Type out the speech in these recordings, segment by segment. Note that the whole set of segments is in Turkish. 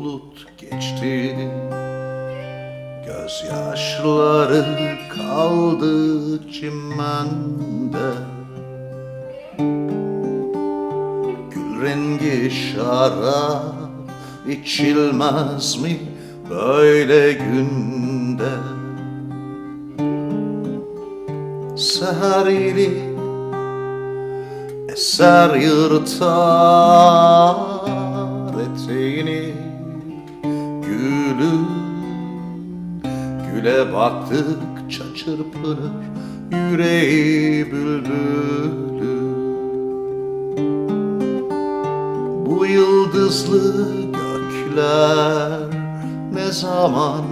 bulut geçti. Gözyaşları kaldı çimende. Gül rengi şarap içilmez mi böyle günde? Seher ili eser yırtar eteğini Gülün güle baktıkça çırpınır yüreği bülbülü. Bu yıldızlı gökler ne zaman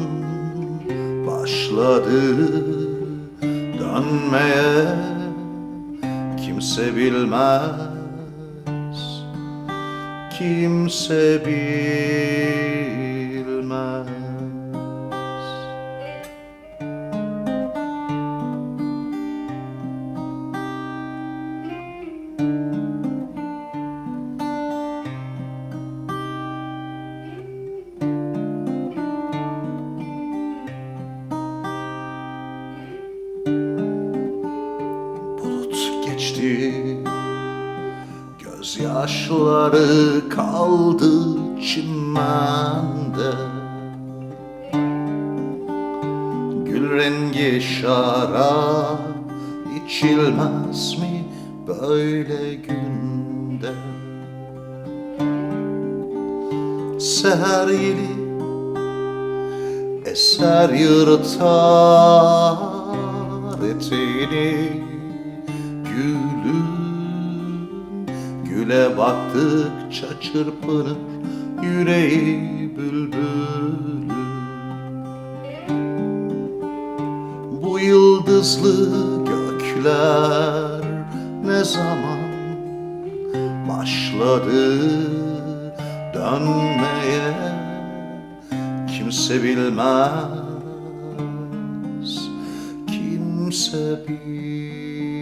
başladı? Dönmeye kimse bilmez kimse bilmez geçti. Gözyaşları kaldı çimende. Gül rengi şarap içilmez mi böyle günde? Seher yeli Eser yırtar eteğini Gülün güle baktıkça çırpınır yüreği bülbülü Bu yıldızlı gökler ne zaman başladı dönmeye? Kimse bilmez kimse bilmez